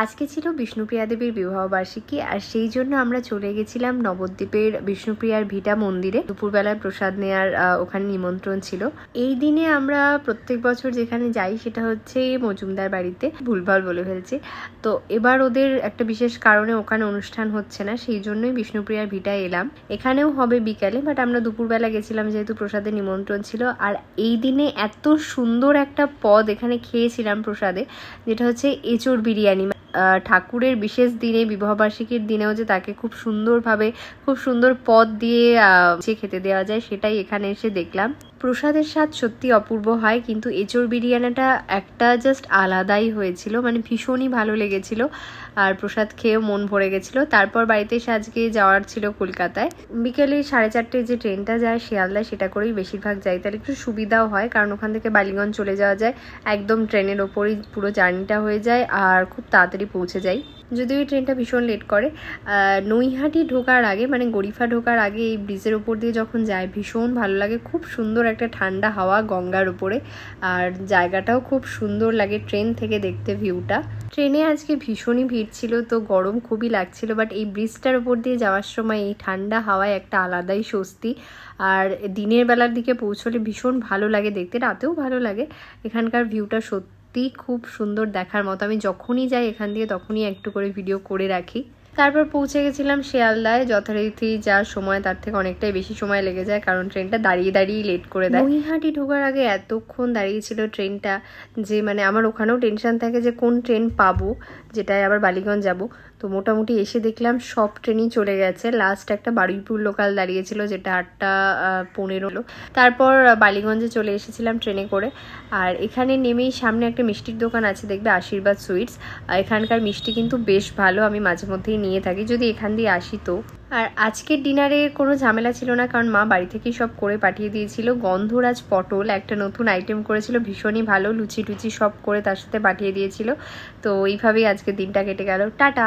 আজকে ছিল বিষ্ণুপ্রিয়া দেবীর বিবাহবার্ষিকী, আর সেই জন্য আমরা চলে গেছিলাম নবদ্বীপের বিষ্ণুপ্রিয়ার ভিটা মন্দিরে। দুপুরবেলায় প্রসাদ নেওয়ার ওখানে নিমন্ত্রণ ছিল। এই দিনে আমরা প্রত্যেক বছর যেখানে যাই সেটা হচ্ছে মজুমদার বাড়িতে, ভুলভাল বলে ফেলছি। তো এবার ওদের একটা বিশেষ কারণে ওখানে অনুষ্ঠান হচ্ছে না, সেই জন্যই বিষ্ণুপ্রিয়ার ভিটায় এলাম। এখানেও হবে বিকালে, বাট আমরা দুপুরবেলা গেছিলাম যেহেতু প্রসাদের নিমন্ত্রণ ছিল। আর এই দিনে এত সুন্দর একটা পদ এখানে খেয়েছিলাম প্রসাদে, যেটা হচ্ছে এঁচোড় বিরিয়ানি। ঠাকুরের বিশেষ দিনে, বিবাহবার্ষিকীর দিনেও যে তাকে খুব সুন্দরভাবে, খুব সুন্দর পদ দিয়ে যে খেতে দেওয়া যায় সেটাই এখানে এসে দেখলাম। প্রসাদের স্বাদ সত্যি অপূর্ব হয়, কিন্তু এঁচোড় বিরিয়ানিটা একটা জাস্ট আলাদাই হয়েছিল মানে ভীষণই ভালো লেগেছিল। আর প্রসাদ খেয়েও মন ভরে গেছিল। তারপর বাড়িতে এসে আজকে যাওয়ার ছিল কলকাতায়। বিকেলে সাড়ে চারটে যে ট্রেনটা যায় শিয়ালদায় সেটা করেই বেশিরভাগ যাই। তাহলে একটু সুবিধাও হয়, কারণ ওখান থেকে বালিগঞ্জ চলে যাওয়া যায়। একদম ট্রেনের ওপরই পুরো জার্নিটা হয়ে যায় আর খুব তাড়াতাড়ি পৌঁছে যাই। যদিও এই ট্রেনটা ভীষণ লেট করে নৈহাটি ঢোকার আগে মানে গরিফা ঢোকার আগে এই ব্রিজের ওপর দিয়ে যখন যায়, ভীষণ ভালো লাগে। খুব সুন্দর একটা ঠান্ডা হাওয়া গঙ্গার উপরে, আর জায়গাটাও খুব সুন্দর লাগে ট্রেন থেকে দেখতে ভিউটা ট্রেনে আজকে ভীষণই ভিড় ছিল, তো গরম খুবই লাগছিল বাট এই ব্রিজটার উপর দিয়ে যাওয়ার সময় এই ঠান্ডা হাওয়ায় একটা আলাদাই স্বস্তি। আর দিনের বেলার দিকে পৌঁছলে ভীষণ ভালো লাগে দেখতে, রাতেও ভালো লাগে। এখানকার ভিউটা সত্যি খুব সুন্দর দেখার মতো। আমি যখনই যাই এখান দিয়ে তখনই একটু করে ভিডিও করে রাখি। তারপর পৌঁছে গেছিলাম শিয়ালদায়। যথারীতি যা সময় তার থেকে অনেকটাই বেশি সময় লেগে যায়, কারণ ট্রেনটা দাঁড়িয়ে দাঁড়িয়ে লেট করে দেয়। নৈহাটি ঢোকার আগে এতক্ষণ দাঁড়িয়েছিল ট্রেনটা যে মানে আমার ওখানেও টেনশন থাকে যে কোন ট্রেন পাবো, যেটায় আবার বালিগঞ্জ যাব। তো মোটামুটি এসে দেখলাম সব ট্রেনই চলে গেছে। লাস্ট একটা বারুইপুর লোকাল দাঁড়িয়েছিল যেটা আটটা পনেরো তারপর বালিগঞ্জে চলে এসেছিলাম ট্রেনে করে। আর এখানে নেমেই সামনে একটা মিষ্টির দোকান আছে, দেখবে আশীর্বাদ সুইটস। এখানকার মিষ্টি কিন্তু বেশ ভালো, আমি মাঝে মধ্যেই নিয়ে থাকি, যদি এখান দিয়ে আসি তো। আর আজকের ডিনারে কোনো ঝামেলা ছিল না, কারণ মা বাড়ি থেকেই সব করে পাঠিয়ে দিয়েছিল। গন্ধরাজ পটল, একটা নতুন আইটেম করেছিল, ভীষণই ভালো লুচি টুচি সব করে তার সাথে পাঠিয়ে দিয়েছিল। তো এইভাবেই আজকের দিনটা কেটে গেল। টাটা!